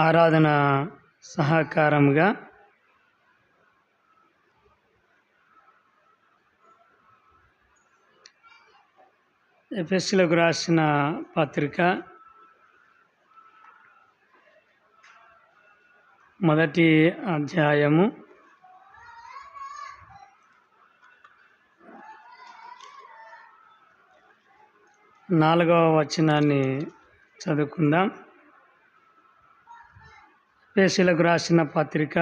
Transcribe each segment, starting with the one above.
ఆరాధన సహకారముగా ఎఫ్ఎస్సీలకు రాసిన పత్రిక మొదటి అధ్యాయము. నాలుగవ వచనాన్ని చదువుకుందాం. ఎఫ్ఎసీలకు రాసిన పత్రిక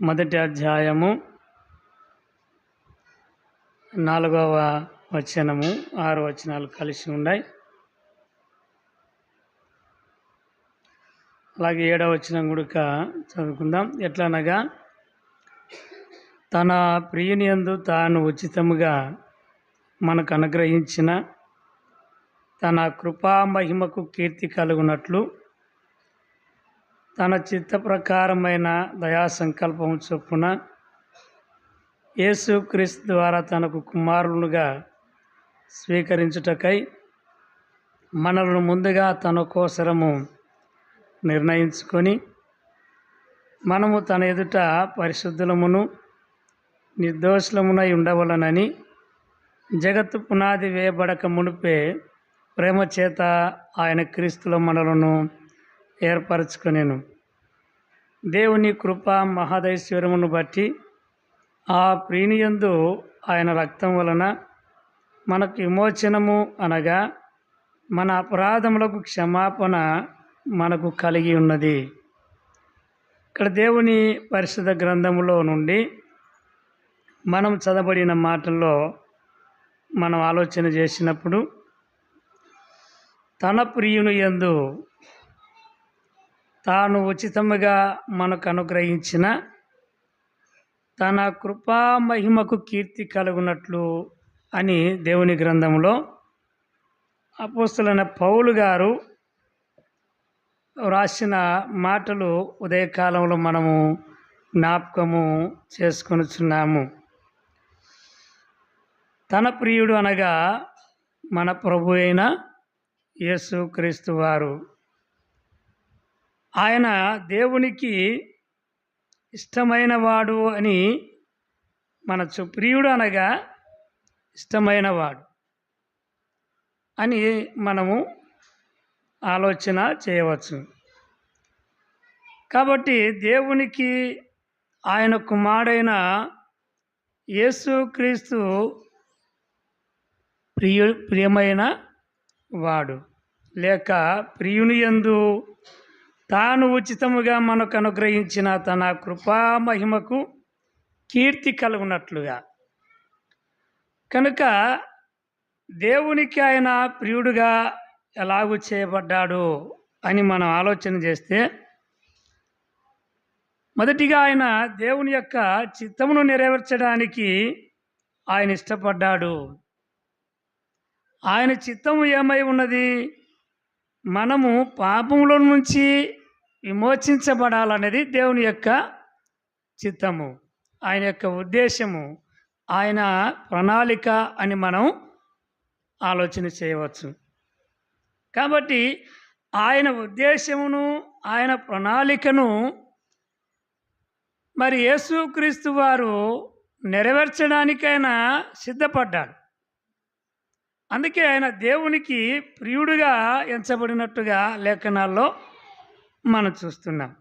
మొదటి అధ్యాయము నాలుగవ వచనము ఆరు వచనాలు కలిసి ఉన్నాయి. అలాగే ఏడవ వచనం గుడక చదువుకుందాం. ఎట్లనగా తన ప్రియుని యందు తాను ఉచితముగా మనకు అనుగ్రహించిన తన కృపా మహిమకు కీర్తి కలుగునట్లు తన చిత్త ప్రకారమైన దయా సంకల్పం చొప్పున యేసుక్రీస్తు ద్వారా తనకు కుమారులుగా స్వీకరించుటకై మనలను ముందుగా తన కోసరము నిర్ణయించుకొని మనము తన ఎదుట పరిశుద్ధులమును నిర్దోషులమునై ఉండవలనని జగత్తు పునాది వేయబడక మునిపే ప్రేమ చేత ఆయన క్రీస్తుల మనలను ఏర్పరచుకొనేను. దేవుని కృప మహాదైశ్వర్యమును బట్టి ఆ ప్రీణియందు ఆయన రక్తం వలన మనకు విమోచనము అనగా మన అపరాధములకు క్షమాపణ మనకు కలిగి ఉన్నది. ఇక్కడ దేవుని పరిశుద్ధ గ్రంథములో నుండి మనం చదవబడిన మాటల్లో మనం ఆలోచన చేసినప్పుడు తన ప్రియుని యందు తాను ఉచితముగా మనకు అనుగ్రహించిన తన కృపా మహిమకు కీర్తి కలుగునట్లు అని దేవుని గ్రంథంలో అపోస్తులైన పౌలు గారు వ్రాసిన మాటలు ఉదయకాలంలో మనము జ్ఞాపకము చేసుకొనుచున్నాము. తన ప్రియుడు అనగా మన ప్రభు అయిన యేసు క్రీస్తు వారు. ఆయన దేవునికి ఇష్టమైనవాడు అని మన చు- ప్రియుడు అనగా ఇష్టమైనవాడు అని మనము ఆలోచన చేయవచ్చు. కాబట్టి దేవునికి ఆయన కుమారుడైన యేసుక్రీస్తు ప్రియ ప్రియమైన వాడు. లేక ప్రియుని యందు తాను ఉచితముగా మనకు అనుగ్రహించిన తన కృపా మహిమకు కీర్తి కలుగునట్లుగా. కనుక దేవునికి ఆయన ప్రియుడుగా ఎలాగూ చేయబడ్డాడు అని మనం ఆలోచన చేస్తే మొదటిగా ఆయన దేవుని యొక్క చిత్తమును నెరవేర్చడానికి ఆయన ఇష్టపడ్డాడు. ఆయన చిత్తము ఏమై ఉన్నది? మనము పాపముల నుంచి విమోచించబడాలనేది దేవుని యొక్క చిత్తము ఆయన యొక్క ఉద్దేశము ఆయన ప్రణాళిక అని మనం ఆలోచన చేయవచ్చు. కాబట్టి ఆయన ఉద్దేశమును ఆయన ప్రణాళికను మరి యేసుక్రీస్తు వారు నెరవేర్చడానికైనా సిద్ధపడ్డాడు అందుకే ఆయన దేవునికి ప్రియుడిగా ఎంచబడినట్టుగా లేఖనాల్లో మనం చూస్తున్నాం.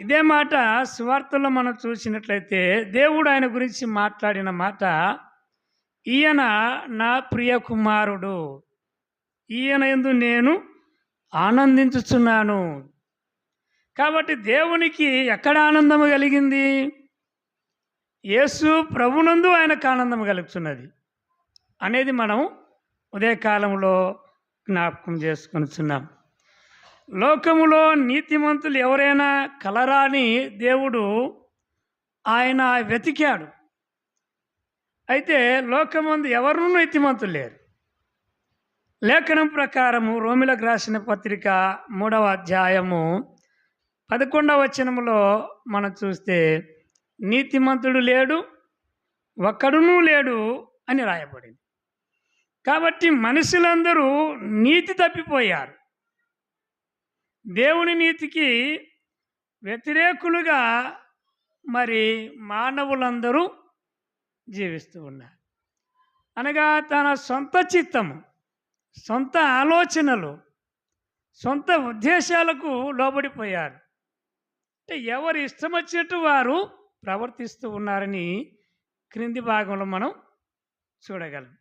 ఇదే మాట సువార్తలో మనం చూసినట్లయితే దేవుడు ఆయన గురించి మాట్లాడిన మాట ఈయన నా ప్రియ కుమారుడు ఈయన ఎందు నేను ఆనందించుచున్నాను. కాబట్టి దేవునికి ఎక్కడ ఆనందము కలిగింది? యేసు ప్రభునందు ఆయనకు ఆనందం కలుగుతున్నది అనేది మనం ఉదయకాలంలో జ్ఞాపకం చేసుకొనిచున్నాం లోకములో నీతిమంతులు ఎవరైనా కలరాని దేవుడు ఆయన వెతికాడు. అయితే లోకమందు ఎవరు నీతిమంతులు లేరు. లేఖనం ప్రకారము రోమిలకు రాసిన పత్రిక మూడవ అధ్యాయము పదకొండవ వచనములో మనం చూస్తే నీతిమంతుడు లేడు ఒక్కడునూ లేడు అని రాయబడింది. కాబట్టి మనుషులందరూ నీతి తప్పిపోయారు. దేవుని నీతికి వ్యతిరేకులుగా మరి మానవులందరూ జీవిస్తూ ఉన్నారు. అనగా తన సొంత చిత్తము సొంత ఆలోచనలు సొంత ఉద్దేశాలకు లోబడిపోయారు. అంటే ఎవరు ఇష్టం వచ్చేట్టు వారు ప్రవర్తిస్తూ ఉన్నారని క్రింది భాగంలో మనం చూడగలం.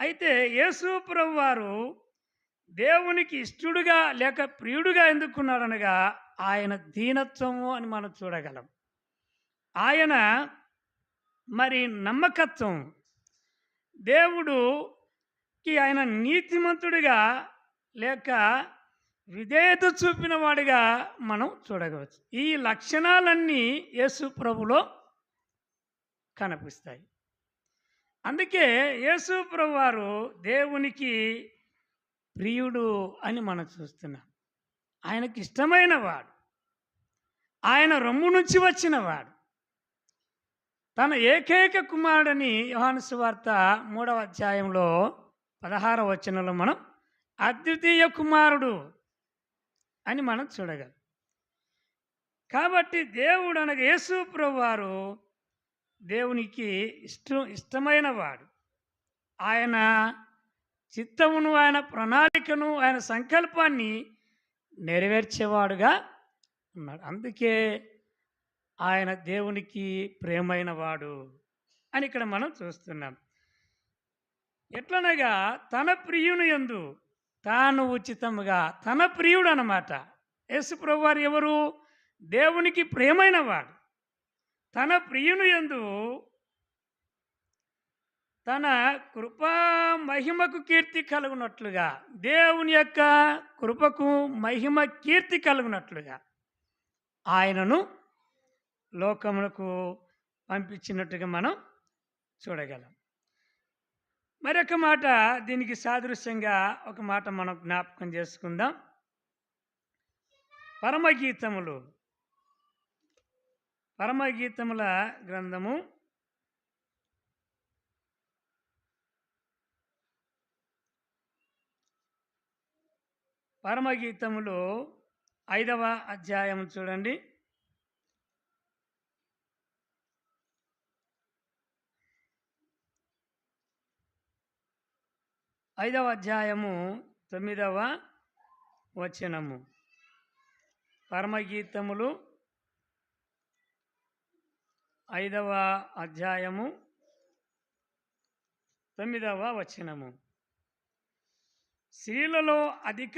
అయితే యేసు ప్రభు వారు దేవునికి ఇష్టడుగా లేక ప్రియుడుగా ఎందుకున్నాడనగా ఆయన దీనత్వము అని మనం చూడగలం. ఆయన మరి నమ్మకత్వం. దేవుడుకి ఆయన నీతిమంతుడిగా లేక విధేయత చూపిన వాడిగా మనం చూడవచ్చు ఈ లక్షణాలన్నీ యేసు ప్రభులో కనిపిస్తాయి. అందుకే యేసు ప్రభు వారు దేవునికి ప్రియుడు అని మనం చూస్తున్నాం. ఆయనకి ఇష్టమైన వాడు. ఆయన రొమ్ము నుంచి వచ్చినవాడు తన ఏకైక కుమారుడని యోహాను వార్త మూడవ అధ్యాయంలో పదహార వచనంలో మనం అద్వితీయ కుమారుడు అని మనం చూడగలం. కాబట్టి దేవుడు అనగా యేసు వారు దేవునికి ఇష్టం ఇష్టమైన వాడు. ఆయన చిత్తమును ఆయన ప్రణాళికను ఆయన సంకల్పాన్ని నెరవేర్చేవాడుగా ఉన్నాడు. అందుకే ఆయన దేవునికి ప్రేమైన వాడు అని ఇక్కడ మనం చూస్తున్నాం. ఎట్లనగా తన ప్రియుని యందు తాను ఉచితముగా తన ప్రియుడు అన్నమాట యేసు ప్రభువారు ఎవరు? దేవునికి ప్రేమైన వాడు తన ప్రియుని యందు తన కృపా మహిమకు కీర్తి కలుగునట్లుగా దేవుని యొక్క కృపకు మహిమ కీర్తి కలుగునట్లుగా ఆయనను లోకమునకు పంపించినట్టుగా మనం చూడగలం. మరొక మాట దీనికి సాదృశ్యంగా ఒక మాట మనం జ్ఞాపకం చేసుకుందాం. పరమగీతములు. పరమగీతముల గ్రంథము పరమగీతములు ఐదవ అధ్యాయం చూడండి. ఐదవ అధ్యాయము తొమ్మిదవ వచనము. పరమగీతములు ఐదవ అధ్యాయము తొమ్మిదవ వచనము. స్త్రీలలో అధిక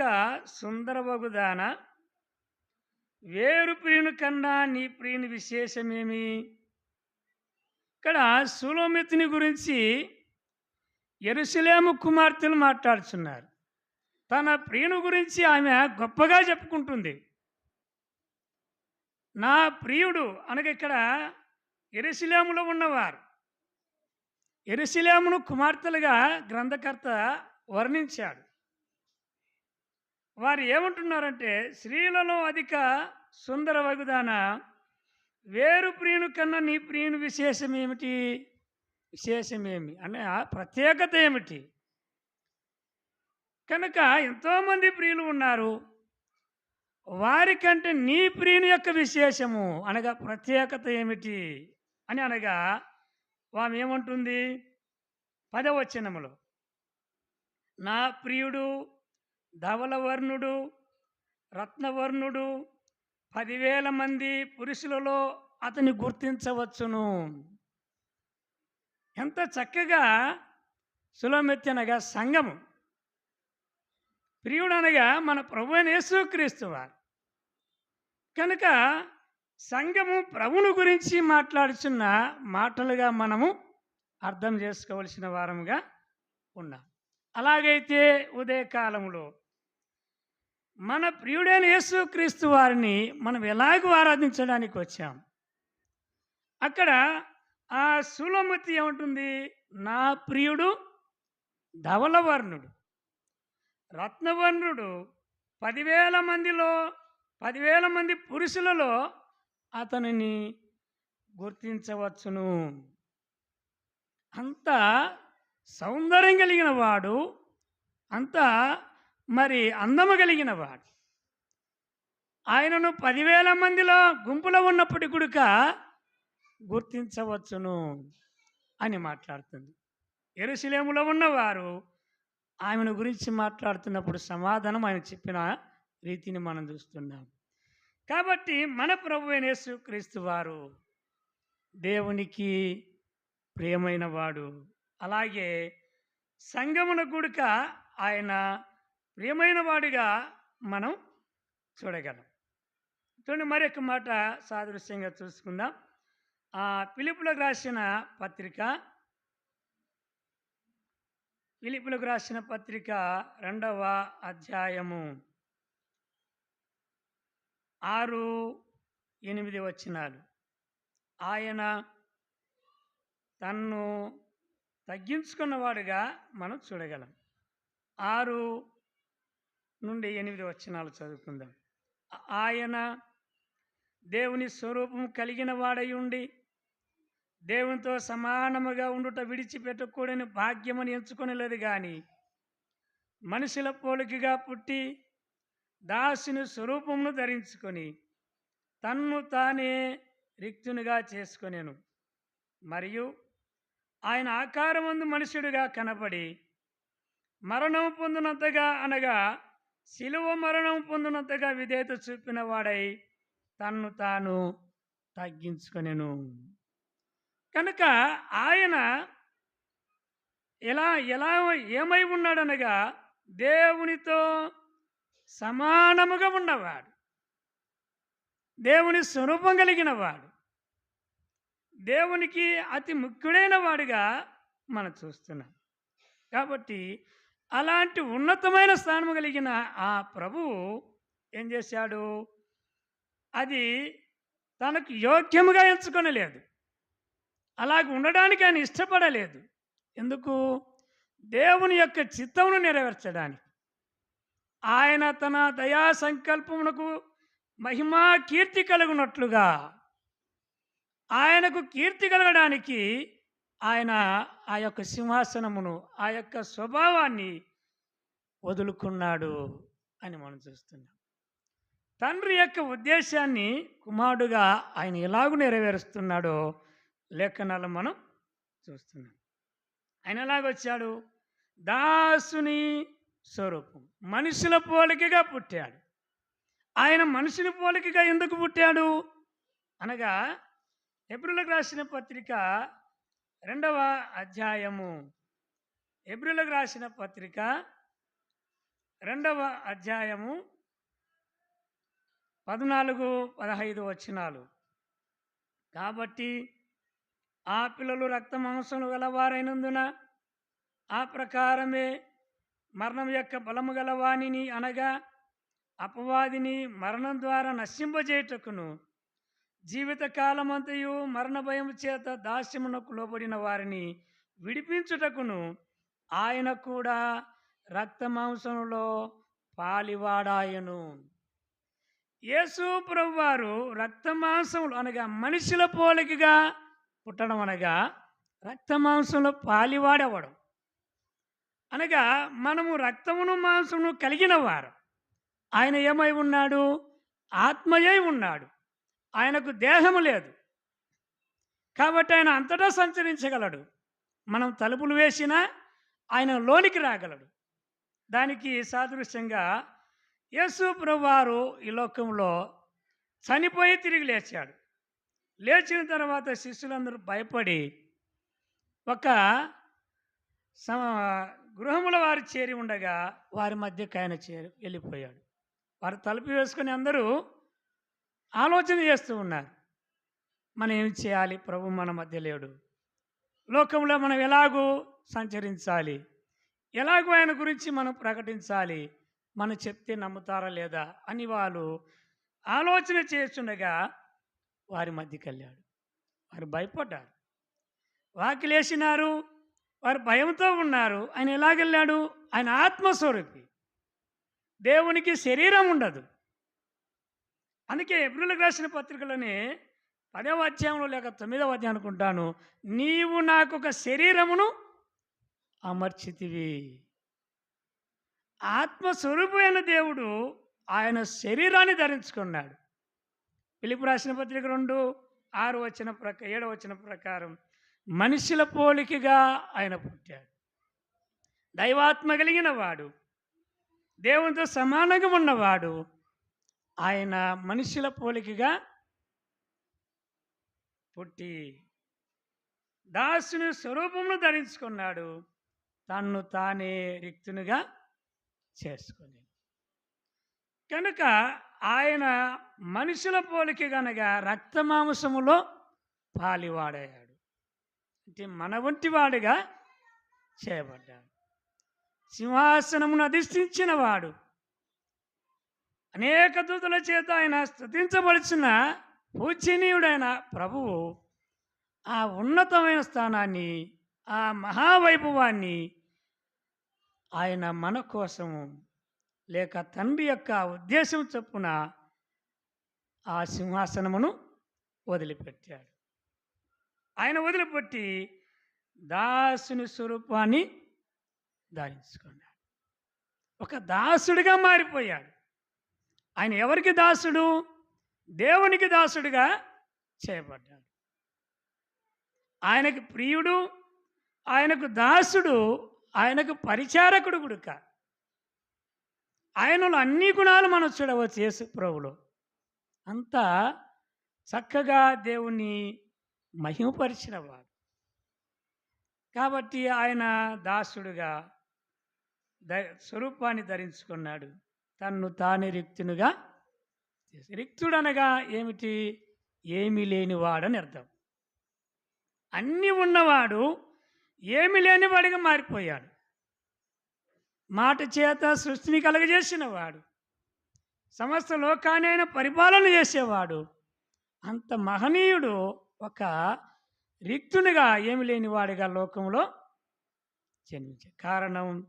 సుందరవగుదాన వేరు ప్రియుని కన్నా నీ ప్రియుని విశేషమేమి? ఇక్కడ సులోమితిని గురించి ఎరుసలేము కుమార్తెలు మాట్లాడుచున్నారు. తన ప్రియుని గురించి ఆమె గొప్పగా చెప్పుకుంటుంది. నా ప్రియుడు అనగా ఇక్కడ ఎరుసలేములో ఉన్నవారు. ఎరుసలేమును కుమార్తెలుగా గ్రంథకర్త వర్ణించాడు. వారు ఏమంటున్నారంటే స్త్రీలలో అధిక సుందర వగుదాన వేరు ప్రియుని కన్నా నీ ప్రియుని విశేషం ఏమిటి? విశేషమేమి? అనే ప్రత్యేకత ఏమిటి? కనుక ఎంతోమంది ప్రియులు ఉన్నారు. వారికంటే నీ ప్రియుని యొక్క విశేషము అనగా ప్రత్యేకత ఏమిటి? అని అనగా వామె ఏమంటుంది? పదవచనములో నా ప్రియుడు ధవలవర్ణుడు రత్నవర్ణుడు పదివేల మంది పురుషులలో అతని గుర్తించవచ్చును. ఎంత చక్కగా సులమెత్తి అనగా సంఘము. ప్రియుడు అనగా మన ప్రభు యేసుక్రీస్తు వారు. కనుక సంఘము ప్రభుని గురించి మాట్లాడుచున్న మాటలుగా మనము అర్థం చేసుకోవలసిన వారముగా ఉన్నాం. అలాగైతే ఉదయకాలంలో మన ప్రియుడైన యేసుక్రీస్తు వారిని మనం ఎలాగో ఆరాధించడానికి వచ్చాం. అక్కడ ఆ సులమతి ఏమంటుంది? నా ప్రియుడు ధవలవర్ణుడు రత్నవర్ణుడు పదివేల మందిలో పదివేల మంది పురుషులలో అతనిని గుర్తించవచ్చును. అంత సౌందర్యం కలిగిన వాడు అంతా మరి అందము కలిగిన వాడు. ఆయనను పదివేల మందిలో గుంపులో ఉన్నప్పటి కూడక గుర్తించవచ్చును అని మాట్లాడుతుంది. ఎరుసలేములో ఉన్నవారు ఆమెను గురించి మాట్లాడుతున్నప్పుడు సమాధానం ఆయన చెప్పిన రీతిని మనం చూస్తున్నాం. కాబట్టి మన ప్రభు అయిన యేసుక్రీస్తు వారు దేవునికి ప్రియమైన వాడు. అలాగే సంగమున కూడక ఆయన ప్రియమైన వాడిగా మనం చూడగలం. చూడండి మరొక మాట సాదృశ్యంగా చూసుకుందాం. ఆ పిలుపులకు రాసిన పత్రిక పిలుపులకు రాసిన పత్రిక రెండవ అధ్యాయము ఆరు ఎనిమిది వచ్చినాలు ఆయన తన్ను తగ్గించుకున్నవాడుగా మనం చూడగలం. ఆరు నుండి ఎనిమిది వచనాలు చదువుకుందాం. ఆయన దేవుని స్వరూపం కలిగిన వాడై ఉండి దేవునితో సమానముగా ఉండుట విడిచిపెట్టకూడని భాగ్యమని ఎంచుకొనలేదు కానీ మనుషుల పోలికగా పుట్టి దాసుని స్వరూపమును ధరించుకొని తన్ను తానే రిక్తునిగా చేసుకొనేను. మరియు ఆయన ఆకారమందు మనుషుడిగా కనపడి మరణం పొందినంతగా అనగా శిలువ మరణం పొందినంతగా విధేయత చూపిన వాడై తన్ను తాను తగ్గించుకొనెను. కనుక ఆయన ఎలా ఎలా ఏమై ఉన్నాడనగా దేవునితో సమానముగా ఉన్నవాడు. దేవుని స్వరూపం కలిగిన వాడు దేవునికి అతి ముఖ్యుడైన వాడిగా మనం చూస్తున్నాం. కాబట్టి అలాంటి ఉన్నతమైన స్థానం కలిగిన ఆ ప్రభువు ఏం చేశాడు? అది తనకు యోగ్యముగా ఎంచుకొనలేదు. అలాగ ఉండడానికి ఆయన ఇష్టపడలేదు. ఎందుకు? దేవుని యొక్క చిత్తమును నెరవేర్చడానికి. ఆయన తన దయా సంకల్పమునకు మహిమా కీర్తి కలుగునట్లుగా ఆయనకు కీర్తి కలగడానికి ఆయన ఆ యొక్క సింహాసనమును ఆ యొక్క స్వభావాన్ని వదులుకున్నాడు అని మనం చూస్తున్నాం. తండ్రి యొక్క ఉద్దేశాన్ని కుమారుడుగా ఆయన ఎలాగూ నెరవేరుస్తున్నాడో లేఖనాలు మనం చూస్తున్నాం. ఆయన ఎలాగొచ్చాడు? దాసుని స్వరూపం. మనుషుల పోలికగా పుట్టాడు. ఆయన మనుషుల పోలికగా ఎందుకు పుట్టాడు? అనగా ఎబ్రిలకు రాసిన పత్రిక రెండవ అధ్యాయము. ఎబ్రిలకు రాసిన పత్రిక రెండవ అధ్యాయము పద్నాలుగు పదహైదు వచనాలు. కాబట్టి ఆ పిల్లలు రక్త మాంసములు గలవారైనందున ఆ ప్రకారమే మరణం యొక్క బలము గలవాణిని అనగా అపవాదిని మరణం ద్వారా నశింపజేయుటకును జీవితకాలమంతయు మరణ భయం చేత దాస్యమునకు లోబడిన వారిని విడిపించుటకును ఆయన కూడా రక్తమాంసంలో పాలివాడాయను. యేసు ప్రభువారు రక్త మాంసములు అనగా మనుషుల పోలికగా పుట్టడం అనగా రక్త మాంసంలో పాలివాడవడం. అనగా మనము రక్తమును మాంసమును కలిగిన వారు. ఆయన ఏమై ఉన్నాడు? ఆత్మయై ఉన్నాడు. ఆయనకు దేహము లేదు. కాబట్టి ఆయన అంతటా సంచరించగలడు. మనం తలుపులు వేసినా ఆయన లోనికి రాగలడు. దానికి సాదృశ్యంగా యేసు ప్రభువారు ఈ లోకంలో చనిపోయి తిరిగి లేచాడు. లేచిన తర్వాత శిష్యులందరూ భయపడి ఒక సమ గృహముల వారు చేరి ఉండగా వారి మధ్యకి ఆయన చేరి వెళ్ళిపోయాడు. వారు తలుపు వేసుకుని అందరూ ఆలోచన చేస్తూ ఉన్నారు. మనం ఏం చేయాలి? ప్రభు మన మధ్య లేడు. లోకంలో మనం ఎలాగూ సంచరించాలి? ఎలాగో ఆయన గురించి మనం ప్రకటించాలి? మనం చెప్తే నమ్ముతారా లేదా? అని వాళ్ళు ఆలోచన చేస్తుండగా వారి మధ్యకి వెళ్ళాడు వారు భయపడ్డారు. వాకిలేసినారు. వారు భయంతో ఉన్నారు. ఆయన ఎలాగెళ్ళాడు? ఆయన ఆత్మస్వరూపి. దేవునికి శరీరం ఉండదు. అందుకే ఎబ్రిలకు రాసిన పత్రికలోని పదవ అధ్యాయంలో లేక తొమ్మిదవ అధ్యాయం అనుకుంటాను నీవు నాకు ఒక శరీరమును అమర్చితివి. ఆత్మస్వరూపమైన దేవుడు ఆయన శరీరాన్ని ధరించుకున్నాడు. పిలుపు రాసిన పత్రిక రెండు ఆరు వచ్చిన ప్రక ఏడవ వచ్చిన ప్రకారం మనుషుల పోలికగా ఆయన పుట్టాడు. దైవాత్మ కలిగిన వాడు దేవునితో సమానంగా ఉన్నవాడు ఆయన మనుషుల పోలికగా పుట్టి దాసుని స్వరూపమును ధరించుకున్నాడు. తన్ను తానే రిక్తునిగా చేసుకుని. కనుక ఆయన మనుషుల పోలిక గనక రక్తమాంసములో పాలివాడయ్యాడు. అంటే మన వంటి వాడుగా చేయబడ్డాడు. సింహాసనమును అధిష్ఠించిన వాడు అనేక దూతల చేత ఆయన స్థుతించబడిచిన పూజనీయుడైన ప్రభువు ఆ ఉన్నతమైన స్థానాన్ని ఆ మహావైభవాన్ని ఆయన మన కోసము లేక తండ్రి యొక్క ఉద్దేశం చొప్పున ఆ సింహాసనమును వదిలిపెట్టాడు. ఆయన వదిలిపెట్టి దాసుని స్వరూపాన్ని ధరించుకున్నాడు. ఒక దాసుడిగా మారిపోయాడు. ఆయన ఎవరికి దాసుడు? దేవునికి దాసుడుగా చేయబడ్డాడు. ఆయనకు ప్రియుడు ఆయనకు దాసుడు ఆయనకు పరిచారకుడు గుడుక. ఆయనలో అన్ని గుణాలు మనం చూడవచ్చు యేసు ప్రభులో. అంతా చక్కగా దేవుణ్ణి మహిమపరిచిన వాడు కాబట్టి ఆయన దాసుడుగా ద స్వరూపాన్ని ధరించుకున్నాడు. తన్ను తానే రిక్తునుగా రిక్తుడు అనగా ఏమిటి? ఏమీ లేనివాడని అర్థం. అన్నీ ఉన్నవాడు ఏమి లేనివాడిగా మారిపోయాడు. మాట చేత సృష్టిని కలగజేసినవాడు సమస్త లోకాన్ని పరిపాలన చేసేవాడు అంత మహనీయుడు ఒక రిక్తునిగా ఏమి లేనివాడిగా లోకంలో జన్మించే కారణం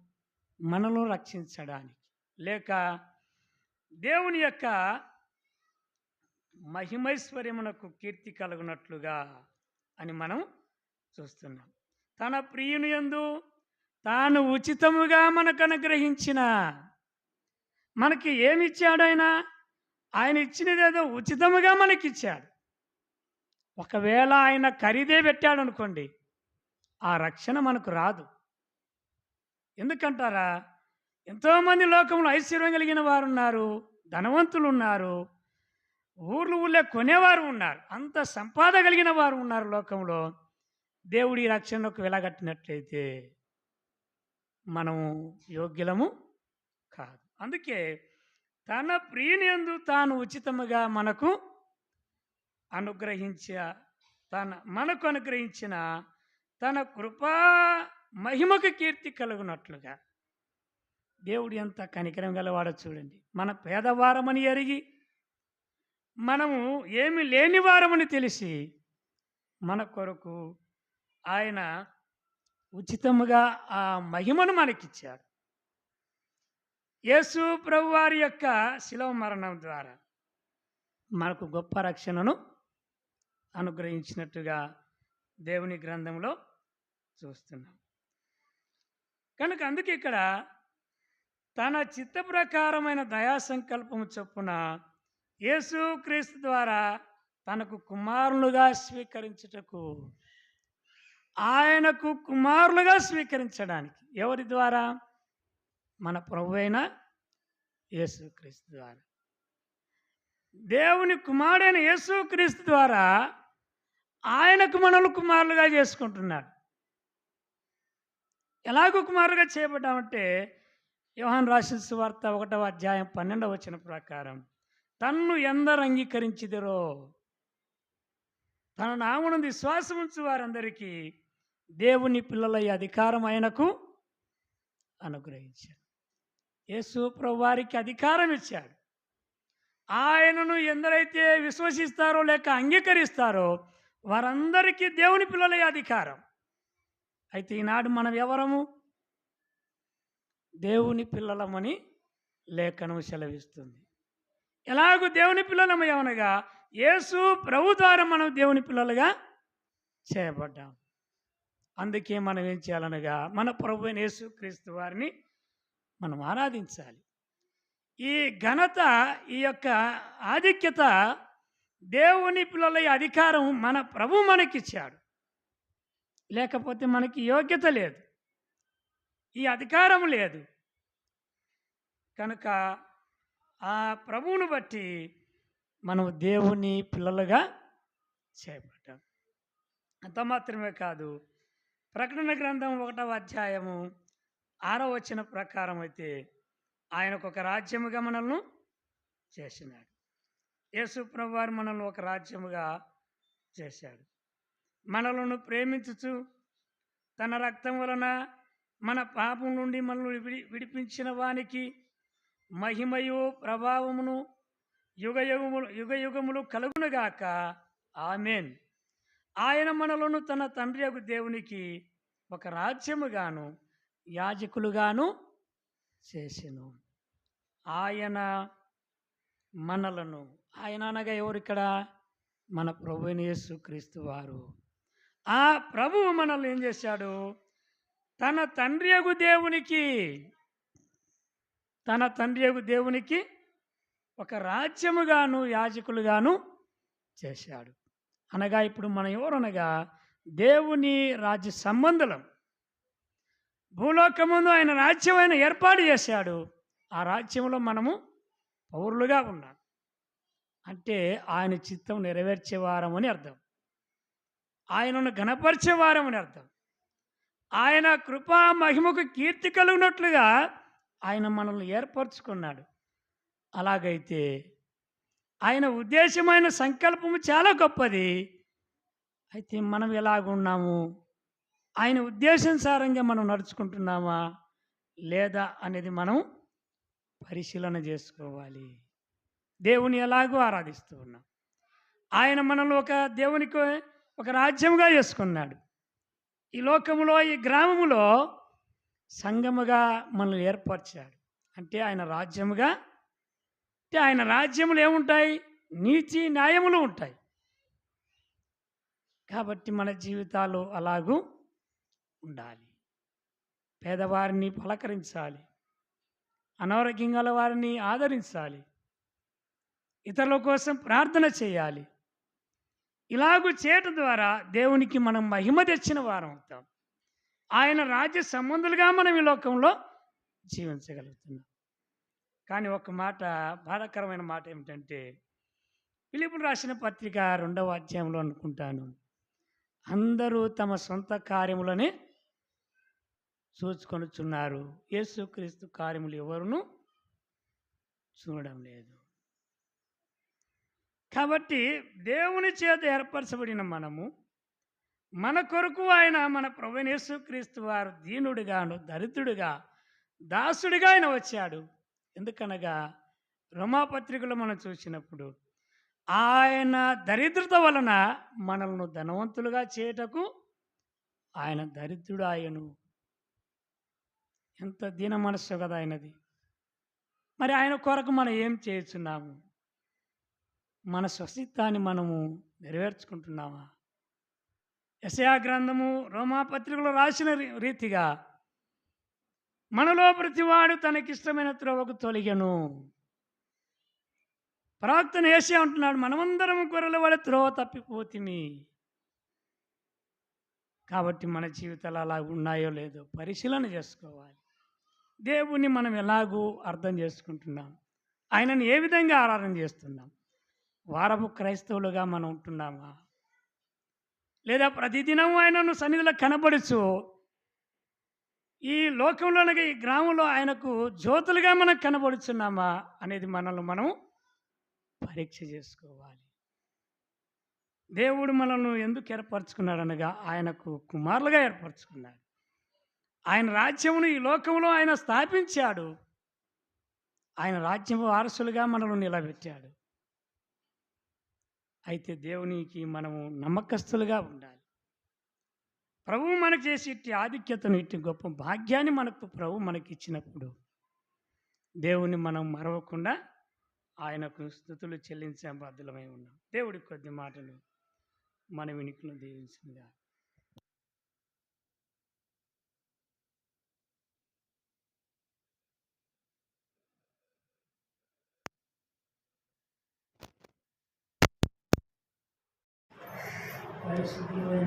మనను రక్షించడానికి. లేక దేవుని యొక్క మహిమైశ్వర్యమునకు కీర్తి కలుగునట్లుగా అని మనం చూస్తున్నాం. తన ప్రియుని యందు తాను ఉచితముగా మనకు అనుగ్రహించిన మనకి ఏమిచ్చాడు ఆయన ఆయన ఇచ్చినదేదో ఉచితముగా మనకిచ్చాడు. ఒకవేళ ఆయన ఖరీదే పెట్టాడు అనుకోండి ఆ రక్షణ మనకు రాదు. ఎందుకంటారా? ఎంతోమంది లోకంలో ఐశ్వర్యం కలిగిన వారు ఉన్నారు ధనవంతులు ఉన్నారు ఊర్లు ఊళ్ళో కొనేవారు ఉన్నారు అంత సంపాద కలిగిన వారు ఉన్నారు లోకంలో. దేవుడి రక్షణకు వెలగట్టినట్లయితే మనము యోగ్యులము కాదు. అందుకే తన ప్రియునియందు తాను ఉచితముగా మనకు అనుగ్రహించ తన మనకు అనుగ్రహించిన తన కృపా మహిమకు కీర్తి కలుగునట్లుగా. దేవుడు ఎంత కనికరం గలవాడో చూడండి. మన పేదవారమని ఎరిగి మనము ఏమి లేని వారమని తెలిసి మన కొరకు ఆయన ఉచితముగా ఆ మహిమను మనకిచ్చాడు. యేసు ప్రభు వారి యొక్క శిలవ మరణం ద్వారా మనకు గొప్ప రక్షణను అనుగ్రహించినట్టుగా దేవుని గ్రంథంలో చూస్తున్నాం. కనుక అందుకే ఇక్కడ తన చిత్త ప్రకారమైన దయాసంకల్పము చొప్పున యేసుక్రీస్తు ద్వారా తనకు కుమారులుగా స్వీకరించుటకు ఆయనకు కుమారులుగా స్వీకరించడానికి ఎవరి ద్వారా? మన ప్రభు అయిన యేసుక్రీస్తు ద్వారా. దేవుని కుమారుడైన యేసుక్రీస్తు ద్వారా ఆయనకు మనల్ని కుమారులుగా చేసుకుంటున్నాడు. ఎలాగో కుమారుగా చేయబడ్డామంటే యోహాన్ రాసిన సువార్త ఒకటవ అధ్యాయం పన్నెండవ వచ్చిన ప్రకారం తన్ను ఎందరు అంగీకరించిదిరో? తన నామను విశ్వాసం ఉంచు వారందరికీ దేవుని పిల్లల అధికారం ఆయనకు అనుగ్రహించాడు యేసు ప్రభు వారికి అధికారం ఇచ్చాడు. ఆయనను ఎందరైతే విశ్వసిస్తారో లేక అంగీకరిస్తారో వారందరికీ దేవుని పిల్లలయ్యే అధికారం. అయితే ఈనాడు మనం ఎవరము దేవుని పిల్లలమని లేఖనం సెలవిస్తుంది. ఎలాగూ దేవుని పిల్లలము ఏమనగా యేసు ప్రభు ద్వారా మనం దేవుని పిల్లలుగా చేయబడ్డాం. అందుకే మనం ఏం చేయాలనగా మన ప్రభు యేసు క్రీస్తు వారిని మనం ఆరాధించాలి. ఈ ఘనత ఈ యొక్క ఆధిక్యత దేవుని పిల్లల అధికారం మన ప్రభు మనకిచ్చాడు. లేకపోతే మనకి యోగ్యత లేదు. ఈ అధికారం లేదు. కనుక ఆ ప్రభువును బట్టి మనం దేవుని పిల్లలుగా చేయబడ్డాం. అంత మాత్రమే కాదు ప్రకటన గ్రంథం ఒకటవ అధ్యాయము ఆరో వచ్చిన ప్రకారం అయితే ఆయనకు ఒక రాజ్యముగా మనల్ని చేసినాడు. యేసు ప్రభువారు మనల్ని ఒక రాజ్యముగా చేశాడు. మనలను ప్రేమించుచు తన రక్తం వలన మన పాపం నుండి మనల్ని విడి విడిపించిన వానికి మహిమయు ప్రభావమును యుగయుగములు యుగయుగములు కలుగునగాక. ఆమెన్. ఆయన మనలను తన తండ్రి యొక్క దేవునికి ఒక రాజ్యముగాను యాజకులుగాను చేసెను. ఆయన మనలను ఆయన అనగా ఎవరు ఇక్కడ? మన ప్రభునేసు క్రీస్తు వారు. ఆ ప్రభువు మనల్ని ఏం చేశాడు? తన తండ్రి యొక్క దేవునికి తన తండ్రి యొక్క దేవునికి ఒక రాజ్యముగాను యాజకులుగాను చేశాడు. అనగా ఇప్పుడు మనం ఎవరనగా దేవుని రాజ్య సంబంధులం. భూలోకముందు ఆయన రాజ్యం ఆయన ఏర్పాటు చేశాడు. ఆ రాజ్యంలో మనము పౌరులుగా ఉన్నాం. అంటే ఆయన చిత్తం నెరవేర్చేవారం అని అర్థం. ఆయనను గణపరిచేవారం అని అర్థం. ఆయన కృపా మహిమకు కీర్తి కలిగినట్లుగా ఆయన మనల్ని ఏర్పరచుకున్నాడు. అలాగైతే ఆయన ఉద్దేశమైన సంకల్పము చాలా గొప్పది. అయితే మనం ఎలాగున్నాము? ఆయన ఉద్దేశానుసారంగా మనం నడుచుకుంటున్నామా? లేదా అనేది మనం పరిశీలన చేసుకోవాలి. దేవుని ఎలాగో ఆరాధిస్తూ ఉన్నాం. ఆయన మనల్ని ఒక దేవునికి ఒక రాజ్యంగా చేసుకున్నాడు ఈ లోకములో ఈ గ్రామములో సంఘముగా మనల్ని ఏర్పరిచాడు. అంటే ఆయన రాజ్యముగా అంటే ఆయన రాజ్యములు ఏముంటాయి? నీతి న్యాయములు ఉంటాయి. కాబట్టి మన జీవితాలు అలాగూ ఉండాలి. పేదవారిని పలకరించాలి. అనారోగ్యం గల వారిని ఆదరించాలి. ఇతరుల కోసం ప్రార్థన చేయాలి. ఇలాగూ చేయటం ద్వారా దేవునికి మనం మహిమ తెచ్చిన వారం అవుతాం. ఆయన రాజ్య సంబంధులుగా మనం ఈ లోకంలో జీవించగలుగుతున్నాం. కానీ ఒక మాట బాధాకరమైన మాట ఏమిటంటే పిలుపులు రాసిన పత్రిక రెండవ అధ్యాయంలో అనుకుంటాను. అందరూ తమ సొంత కార్యములనే చూచుకొనుచున్నారు. యేసుక్రీస్తు కార్యములు ఎవరును చూడడం లేదు. కాబట్టి దేవుని చేత ఏర్పరచబడిన మనము మన కొరకు ఆయన మన ప్రభునేసు క్రీస్తు వారు దీనుడిగాను దరిద్రుడిగా దాసుడిగా ఆయన వచ్చాడు. ఎందుకనగా రమాపత్రికలో మనం చూసినప్పుడు ఆయన దరిద్రత వలన మనల్ని ధనవంతులుగా చేయటకు ఆయన దరిద్రుడు ఆయను ఎంత దీన మనస్సు కదా ఆయనది. మరి ఆయన కొరకు మనం ఏం చేస్తున్నాము మన స్వస్థిత్వాన్ని మనము నెరవేర్చుకుంటున్నామా? యశయా గ్రంథము రోమాపత్రికలో రాసిన రీ- రీతిగా మనలో ప్రతివాడు తనకిష్టమైన త్రోవకు తొలగను. ప్రవక్తను వేసే ఉంటున్నాడు మనమందరం గొర్రెల వాళ్ళ త్రోవ తప్పిపోతిమి. కాబట్టి మన జీవితాలు అలా ఉన్నాయో లేదో పరిశీలన చేసుకోవాలి. దేవుణ్ణి మనం ఎలాగూ అర్థం చేసుకుంటున్నాం. ఆయనను ఏ విధంగా ఆరాధన చేస్తున్నాం? వారపు క్రైస్తవులుగా మనం ఉంటున్నామా? లేదా ప్రతిదినం ఆయనను సన్నిధిలో కనబడుచు. ఈ లోకంలో అనగా ఈ గ్రామంలో ఆయనకు జ్యోతులుగా మనం కనబడుచున్నామా? అనేది మనల్ని మనం పరీక్ష చేసుకోవాలి. దేవుడు మనల్ని ఎందుకు ఏర్పరచుకున్నాడు అనగా ఆయనకు కుమారులుగా ఏర్పరచుకున్నాడు. ఆయన రాజ్యమును ఈ లోకంలో ఆయన స్థాపించాడు. ఆయన రాజ్యం వారసులుగా మనల్ని నిలబెట్టాడు. అయితే దేవునికి మనము నమ్మకస్తులుగా ఉండాలి. ప్రభువు మనకు చేసి ఇట్టి ఆధిక్యతను ఇట్టి గొప్ప భాగ్యాన్ని మనకు ప్రభు మనకి ఇచ్చినప్పుడు దేవుని మనం మరవకుండా ఆయనకు స్థుతులు చెల్లించే బద్దులమై ఉన్నాం. దేవుడి కొద్ది మాటలు మన వినికిలో దీవించిందిగా Christ, the glory